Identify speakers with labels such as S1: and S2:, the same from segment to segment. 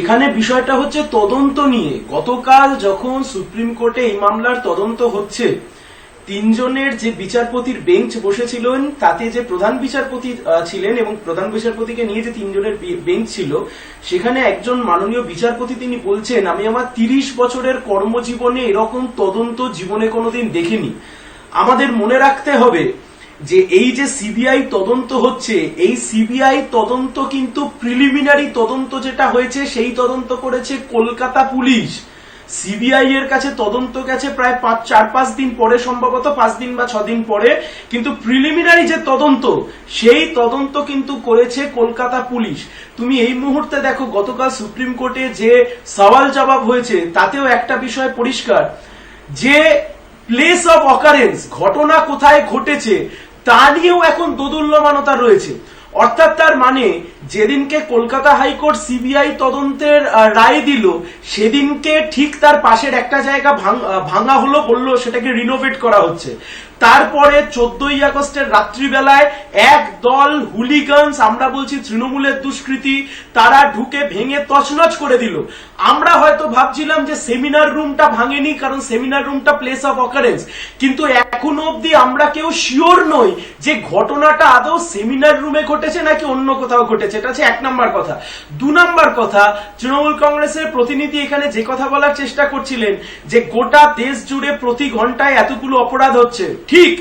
S1: এখানে বিষয়টা হচ্ছে তদন্ত নিয়ে। গতকাল যখন সুপ্রিম কোর্টে এই মামলার তদন্ত হচ্ছে, তিনজনের যে বিচারপতির বেঞ্চ বসেছিলেন, তাতে যে প্রধান বিচারপতি ছিলেন এবং প্রধান বিচারপতিকে নিয়ে যে তিনজনের বেঞ্চ ছিল, সেখানে একজন মাননীয় বিচারপতি তিনি বলছেন, আমি আমার তিরিশ বছরের কর্মজীবনে এরকম তদন্ত জীবনে কোনোদিন দেখিনি। আমাদের মনে রাখতে হবে যে এই যে সিবিআই তদন্ত হচ্ছে, এই সিবিআই তদন্ত কিন্তু প্রিলিমিনারি তদন্ত যেটা হয়েছে, সেই তদন্ত করেছে কলকাতা পুলিশ। সিবিআই এর কাছে তদন্ত গেছে প্রায় পাঁচ, চার, পাঁচ দিন পরে, সম্ভবত পাঁচ দিন বা ছ দিন পরে। কিন্তু প্রিলিমিনারি যে তদন্ত, সেই তদন্ত কিন্তু করেছে কলকাতা পুলিশ। তুমি এই মুহূর্তে দেখো, গতকাল সুপ্রিম কোর্টে যে সওয়াল জবাব হয়েছে, তাতেও একটা বিষয় পরিষ্কার। যে প্লেস অফ অকারেন্স ঘটনা কোথায় ঘটেছে তা নিয়েও এখন দোদুল্যমানতা রয়েছে। অর্থাৎ তার মানে যেদিনকে কলকাতা হাইকোর্ট সিবিআই তদন্তের রায় দিল, সেদিনকে ঠিক তার পাশের একটা জায়গা ভাঙা হলো, বলল সেটাকে রিনোভেট করা হচ্ছে। তারপরে চোদ্দই আগস্টের রাত্রিবেলায় এক দল হুলিগানস, আমরা বলছি তৃণমূলের দুষ্কৃতী, তারা ঢুকে ভেঙে তছনছ করে দিল। আমরা হয়তো ভাবছিলাম যে সেমিনার রুমটা ভাঙেনি, কারণ সেমিনার রুমটা প্লেস অফ অকারেন্স কিন্তু এখনও অবধি আমরা কেউ শিওর নই যে ঘটনাটা আদৌ সেমিনার রুমে ঘটেছে নাকি অন্য কোথাও ঘটেছে? এটা হচ্ছে এক নাম্বার কথা। দু নাম্বার কথা, তৃণমূল কংগ্রেসের প্রতিনিধি এখানে যে কথা বলার চেষ্টা করছিলেন, যে গোটা দেশ জুড়ে প্রতি ঘন্টায় এতগুলো অপরাধ হচ্ছে। ঠিক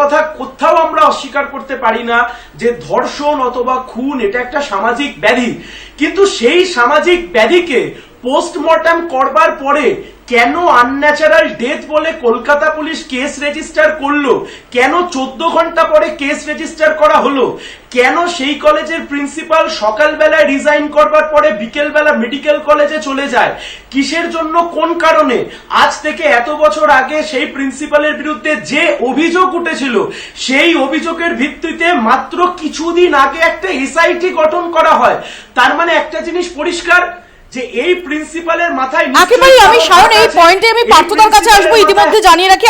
S1: কথা কোথাও আমরা অস্বীকার করতে পারি না যে ধর্ষণ অথবা খুন, এটা একটা সামাজিক ব্যাধি। কিন্তু সেই সামাজিক ব্যাধিকে পোস্টমর্টম করবার পরে কেন আনন্যাচারাল ডেথ বলে কলকাতা পুলিশ কেস রেজিস্টার করল? কেন চোদ্দ ঘণ্টা পরে কেস রেজিস্টার করা হলো? কেন সেই কলেজের প্রিন্সিপাল সকালবেলায় রিজাইন করবার পরে বিকেলবেলা মেডিকেল কলেজে চলে যায়? কিসের জন্য, কোন কারণে? আজ থেকে এত বছর আগে সেই প্রিন্সিপালের বিরুদ্ধে যে অভিযোগ উঠেছিল, সেই অভিযোগের ভিত্তিতে মাত্র কিছুদিন আগে একটা এসআইটি গঠন করা হয়। তার মানে একটা জিনিস পরিষ্কার যে এই প্রিন্সিপালের মাথায়
S2: আমি সায়ন এই পয়েন্টে আমি পার্থদার কাছে আসব ইতিমধ্যে জানিয়ে রাখি